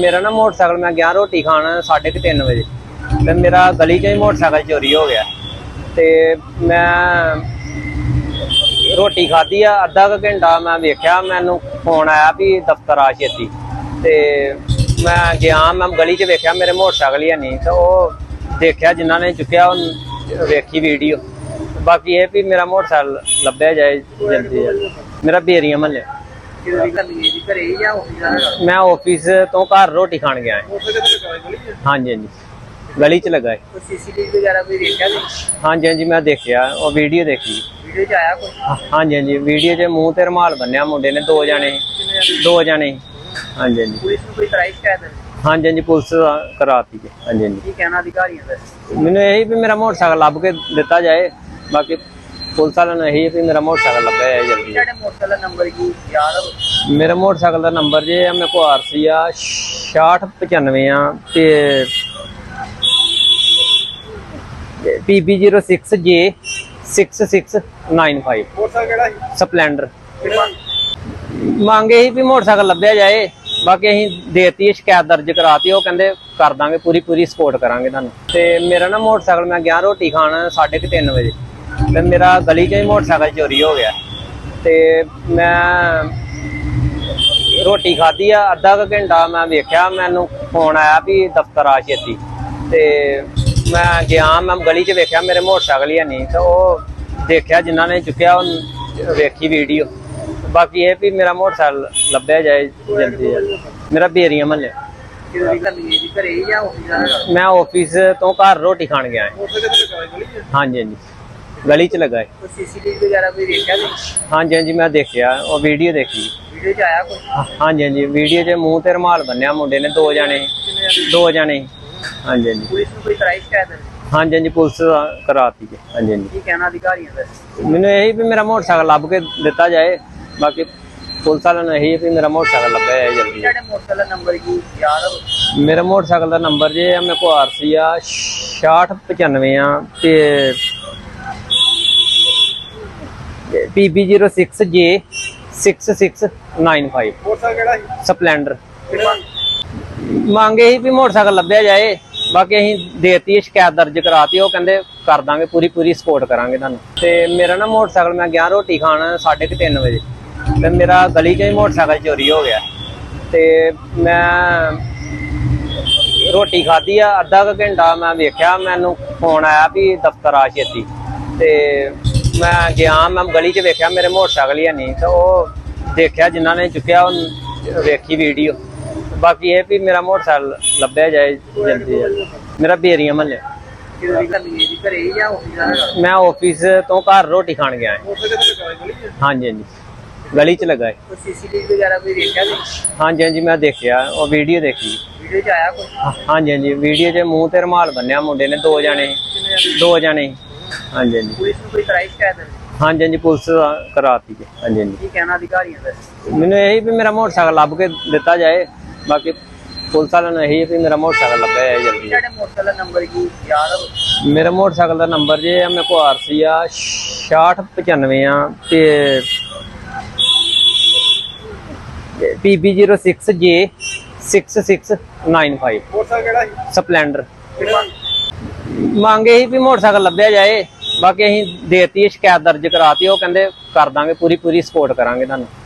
ਮੇਰਾ ਨਾ ਮੋਟਰਸਾਈਕਲ, ਮੈਂ ਗਿਆ ਰੋਟੀ ਖਾਣ 3:30 ਵਜੇ। ਤੇ ਮੇਰਾ ਗਲੀ 'ਚ ਹੀ ਮੋਟਰਸਾਈਕਲ ਚੋਰੀ ਹੋ ਗਿਆ। ਤੇ ਮੈਂ ਰੋਟੀ ਖਾਧੀ ਆ, ਅੱਧਾ ਕੁ ਘੰਟਾ ਮੈਂ ਵੇਖਿਆ, ਮੈਨੂੰ ਫੋਨ ਆਇਆ ਵੀ ਦਫ਼ਤਰ ਆ ਛੇਤੀ। ਤੇ ਮੈਂ ਗਿਆ, ਮੈਂ ਗਲੀ 'ਚ ਵੇਖਿਆ, ਮੇਰੇ ਮੋਟਰਸਾਈਕਲ ਹੀ ਹੈ ਨਹੀਂ। ਤੇ ਉਹ ਦੇਖਿਆ, ਜਿਨ੍ਹਾਂ ਨੇ ਚੁੱਕਿਆ, ਉਹ ਵੇਖੀ ਵੀਡੀਓ। ਬਾਕੀ ਇਹ ਵੀ ਮੇਰਾ ਮੋਟਰਸਾਈਕਲ ਲੱਭਿਆ ਜਾਏ ਜਲਦੀ ਜਲਦੀ। ਮੇਰਾ ਬੇਰੀਆਂ ਮਹੱਲੇ ਚੋਰੀ ਕਰਨੀ ਹੈ ਜੀ ਘਰੇ ਜਾਂ ਆਫਿਸ ਜਾਣਾ ਮੈਂ ਆਫਿਸ ਤੋਂ ਘਰ ਰੋਟੀ ਖਾਣ ਗਿਆ ਹਾਂ। ਹਾਂਜੀ ਹਾਂਜੀ। ਗਲੀ 'ਚ ਲੱਗਾ ਹੈ ਕੋਈ ਸੀਸੀਟੀਵੀ ਵਗੈਰਾ ਕੋਈ ਦੇਖਿਆ ਨਹੀਂ ਹਾਂਜੀ ਹਾਂਜੀ ਮੈਂ ਦੇਖਿਆ। ਉਹ ਵੀਡੀਓ ਦੇਖੀ। ਵੀਡੀਓ 'ਚ ਆਇਆ ਕੋਈ? ਹਾਂ- ਹਾਂਜੀ ਹਾਂਜੀ। ਵੀਡੀਓ 'ਚ ਮੂੰਹ ਤੇ ਰੁਮਾਲ ਬੰਨਿਆ ਮੁੰਡੇ ਨੇ ਦੋ ਜਣੇ। ਦੋ ਜਣੇ। ਹਾਂਜੀ ਹਾਂਜੀ। ਪੁਲਿਸ ਨੂੰ ਕੋਈ ਕਰਾਈ ਸ਼ਿਕਾਇਤ ਹੈ? ਹਾਂਜੀ ਹਾਂਜੀ ਪੁਲਿਸ ਕਰਾਤੀ ਜੀ। ਹਾਂਜੀ ਹਾਂਜੀ। ਕੀ ਕਹਿਣਾ ਅਧਿਕਾਰੀਆਂ ਦਾ? ਮੈਨੂੰ ਇਹੀ ਵੀ ਮੇਰਾ ਮੋਟਰਸਾਈਕਲ ਲੱਭ ਕੇ ਦਿੱਤਾ ਜਾਏ। ਬਾਕੀ ਪੁਲਿਸ ਵਾਲਿਆਂ ਨੂੰ ਇਹੀ ਵੀ ਮੇਰਾ ਮੋਟਰਸਾਈਕਲ ਲੱਭਿਆ ਜਾਏ ਜਲਦੀ। ਤੁਹਾਡੇ ਮੋਟਰਸਾਈਕਲ ਦਾ ਨੰਬਰ ਕੀ ਯਾਦ ਮੇਰਾ ਮੋਟਰਸਾਈਕਲ ਦਾ ਨੰਬਰ ਜੇ ਆ ਮੇਰੇ ਕੋਲ ਆਰਸੀ ਆ 6695 ਆ ਤੇ PB06J 6695 ਮੋਟਰਸਾਈਕਲ ਕਿਹੜਾ ਸੀ? ਸਪਲੈਂਡਰ। ਮੰਗੇ? ਹੀ ਵੀ ਮੋਟਰਸਾਈਕਲ ਲੱਭਿਆ ਜਾਏ। ਬਾਕੀ ਅਸੀਂ ਦੇਤੀ ਸ਼ਿਕਾਇਤ ਦਰਜ ਕਰਾਤੀ ਉਹ ਕਹਿੰਦੇ ਕਰ ਦਾਂਗੇ ਪੂਰੀ ਪੂਰੀ ਸਪੋਰਟ ਕਰਾਂਗੇ ਤੁਹਾਨੂੰ। ਤੇ ਮੇਰਾ ਨਾ ਮੋਟਰਸਾਈਕਲ ਮੈਂ ਗਿਆ ਰੋਟੀ ਖਾਣ 3:30 ਵਜੇ। ਤੇ ਮੇਰਾ ਗਲੀ 'ਚ ਹੀ ਮੋਟਰਸਾਈਕਲ ਚੋਰੀ ਹੋ ਗਿਆ। ਤੇ ਮੈਂ ਰੋਟੀ ਖਾਧੀ ਆ ਅੱਧਾ ਕੁ ਘੰਟਾ ਮੈਂ ਵੇਖਿਆ ਮੈਨੂੰ ਫੋਨ ਆਇਆ ਵੀ ਦਫ਼ਤਰ ਆ ਛੇਤੀ। ਤੇ ਮੈਂ ਗਿਆ ਮੈਂ ਗਲੀ 'ਚ ਵੇਖਿਆ ਮੇਰੇ ਮੋਟਰਸਾਈਕਲ ਹੀ ਨਹੀਂ ਤੇ ਉਹ ਦੇਖਿਆ ਜਿਨ੍ਹਾਂ ਨੇ ਚੁੱਕਿਆ ਉਹ ਵੇਖੀ ਵੀਡੀਓ ਬਾਕੀ ਇਹ ਵੀ ਮੇਰਾ ਮੋਟਰਸਾਈਕਲ ਲੱਭਿਆ ਜਾਏ ਜਲਦੀ ਜਲਦੀ ਮੇਰਾ ਬੇਰੀਆਂ ਮਹੱਲੇ ਮੈਂ ਆਫਿਸ ਤੋਂ ਘਰ ਰੋਟੀ ਖਾਣ ਗਿਆ। ਹਾਂ। ਹਾਂਜੀ ਹਾਂਜੀ। ਗਲੀ 'ਚ ਲੱਗਾ ਹੈ। ਕੋਈ ਸੀਸੀਟੀਵੀ ਵਗੈਰਾ ਕੋਈ ਦੇਖਿਆ ਨਹੀਂ ਹਾਂਜੀ ਹਾਂਜੀ ਮੈਂ ਦੇਖਿਆ ਉਹ ਵੀਡੀਓ ਦੇਖੀ। ਵੀਡੀਓ 'ਚ ਆਇਆ ਕੋਈ? ਹਾਂ- ਹਾਂਜੀ ਹਾਂਜੀ ਵੀਡੀਓ 'ਚ ਮੂੰਹ ਤੇ ਰੁਮਾਲ ਬੰਨਿਆ ਮੁੰਡੇ ਨੇ ਦੋ ਜਣੇ। ਦੋ ਜਣੇ। ਹਾਂਜੀ ਹਾਂਜੀ। ਪੁਲਿਸ ਨੂੰ ਕੋਈ ਕਰਾਈ ਸ਼ਿਕਾਇਤ ਹੈ? ਹਾਂਜੀ ਹਾਂਜੀ ਪੁਲਿਸ ਕਰਾਤੀ ਜੀ ਹਾਂਜੀ ਹਾਂਜੀ। ਕੀ ਕਹਿਣਾ ਅਧਿਕਾਰੀਆਂ ਦਾ? ਮੈਨੂੰ ਇਹੀ ਵੀ ਮੇਰਾ ਮੋਟਰਸਾਈਕਲ ਲੱਭ ਕੇ ਦਿੱਤਾ ਜਾਏ ਬਾਕੀ ਪੁਲਿਸ ਵਾਲਿਆਂ ਨੂੰ ਇਹੀ ਵੀ ਮੇਰਾ ਮੋਟਰਸਾਈਕਲ ਲੱਭਿਆ ਜਾਏ ਜਲਦੀ। ਤੁਹਾਡੇ ਮੋਟਰਸਾਈਕਲ ਦਾ ਨੰਬਰ ਕੀ ਯਾਦ ਹੋਵੇ ਮੇਰਾ ਮੋਟਰਸਾਈਕਲ ਦਾ ਨੰਬਰ ਜੇ ਆ ਮੇਰੇ ਕੋਲ ਆਰਸੀ ਆ 6695 ਆ ਤੇ PB06J 6695 ਮੋਟਰਸਾਈਕਲ ਕਿਹੜਾ ਸੀ ਸਪਲੈਂਡਰ ਮੰਗ ਮੰਗੇ ਹੀ ਵੀ ਮੋਟਰਸਾਈਕਲ ਲੱਭਿਆ ਜਾਏ। ਬਾਕੀ ਅਸੀਂ ਦੇਤੀ ਸ਼ਿਕਾਇਤ ਦਰਜ ਕਰਾਤੀ, ਉਹ ਕਹਿੰਦੇ ਕਰ ਦਾਂਗੇ, ਪੂਰੀ ਪੂਰੀ ਸਪੋਰਟ ਕਰਾਂਗੇ ਤੁਹਾਨੂੰ। ਤੇ ਮੇਰਾ ਨਾ ਮੋਟਰਸਾਈਕਲ, ਮੈਂ ਗਿਆ ਰੋਟੀ ਖਾਣ 3:30 ਵਜੇ। ਤੇ ਮੇਰਾ ਗਲੀ 'ਚ ਹੀ ਮੋਟਰਸਾਈਕਲ ਚੋਰੀ ਹੋ ਗਿਆ। ਤੇ ਮੈਂ ਰੋਟੀ ਖਾਧੀ ਆ, ਅੱਧਾ ਕੁ ਘੰਟਾ ਮੈਂ ਵੇਖਿਆ, ਮੈਨੂੰ ਫੋਨ ਆਇਆ ਵੀ ਦਫ਼ਤਰ ਆ ਛੇਤੀ। ਤੇ ਮੈਂ ਗਿਆ ਮੈਂ ਗਲੀ 'ਚ ਵੇਖਿਆ ਮੇਰੇ ਮੋਟਰਸਾਈਕਲ ਹੀ ਨਹੀਂ ਤੇ ਉਹ ਦੇਖਿਆ ਜਿਨ੍ਹਾਂ ਨੇ ਚੁੱਕਿਆ ਉਹ ਵੇਖੀ ਵੀਡੀਓ ਬਾਕੀ ਇਹ ਵੀ ਮੇਰਾ ਮੋਟਰਸਾਈਕਲ ਲੱਭਿਆ ਜਾਏ ਜਲਦੀ ਜਲਦੀ ਮੇਰਾ ਬੇਰੀਆਂ ਮਹੱਲੇ ਮੈਂ ਆਫਿਸ ਤੋਂ ਘਰ ਰੋਟੀ ਖਾਣ ਗਿਆ। ਹਾਂਜੀ ਹਾਂਜੀ। ਗਲੀ 'ਚ ਲੱਗਾ ਹੈ। ਕੋਈ ਸੀਸੀਟੀਵੀ ਵਗੈਰਾ ਕੋਈ ਦੇਖਿਆ ਨਹੀਂ ਹਾਂਜੀ ਹਾਂਜੀ ਮੈਂ ਦੇਖਿਆ ਉਹ ਵੀਡੀਓ ਦੇਖੀ। ਵੀਡੀਓ 'ਚ ਆਇਆ ਕੋਈ? ਹਾਂਜੀ ਹਾਂਜੀ ਵੀਡੀਓ 'ਚ ਮੂੰਹ ਤੇ ਰੁਮਾਲ ਬੰਨਿਆ ਮੁੰਡੇ ਨੇ ਦੋ ਜਣੇ? ਦੋ ਜਣੇ। ਹਾਂਜੀ ਹਾਂਜੀ। ਪੁਲਿਸ ਨੂੰ ਕੋਈ ਕਰਾਈ ਸ਼ਿਕਾਇਤ ਹੈ? ਹਾਂਜੀ ਹਾਂਜੀ ਪੁਲਿਸ ਕਰਾਤੀ ਜੀ। ਹਾਂਜੀ ਹਾਂਜੀ। ਕੀ ਕਹਿਣਾ ਅਧਿਕਾਰੀਆਂ ਦਾ? ਮੈਨੂੰ ਇਹੀ ਵੀ ਮੇਰਾ ਮੋਟਰਸਾਈਕਲ ਲੱਭ ਕੇ ਦਿੱਤਾ ਜਾਏ ਬਾਕੀ ਪੁਲਿਸ ਵਾਲਿਆਂ ਨੂੰ ਇਹੀ ਵੀ ਮੇਰਾ ਮੋਟਰਸਾਈਕਲ ਲੱਭਿਆ ਜਾਏ ਜਲਦੀ। ਤੁਹਾਡੇ ਮੋਟਰਸਾਈਕਲ ਦਾ ਨੰਬਰ ਕੀ ਯਾਦ ਹੋਵੇ ਮੇਰਾ ਮੋਟਰਸਾਈਕਲ ਦਾ ਨੰਬਰ ਜੇ ਆ ਮੇਰੇ ਕੋਲ ਆਰਸੀ ਆ 6695 ਆ ਤੇ PB06J 6695 ਮੋਟਰਸਾਈਕਲ ਕਿਹੜਾ ਸੀ? ਸਪਲੈਂਡਰ। ਮੰਗੇ ਹੀ ਵੀ ਮੋਟਰਸਾਈਕਲ ਲੱਭਿਆ ਜਾਏ। ਬਾਕੀ ਅਸੀਂ ਦੇਤੀ ਸ਼ਿਕਾਇਤ ਦਰਜ ਕਰਾਤੀ, ਉਹ ਕਹਿੰਦੇ ਕਰ ਦਾਂਗੇ ਪੂਰੀ ਪੂਰੀ ਸਪੋਰਟ ਕਰਾਂਗੇ ਤੁਹਾਨੂੰ।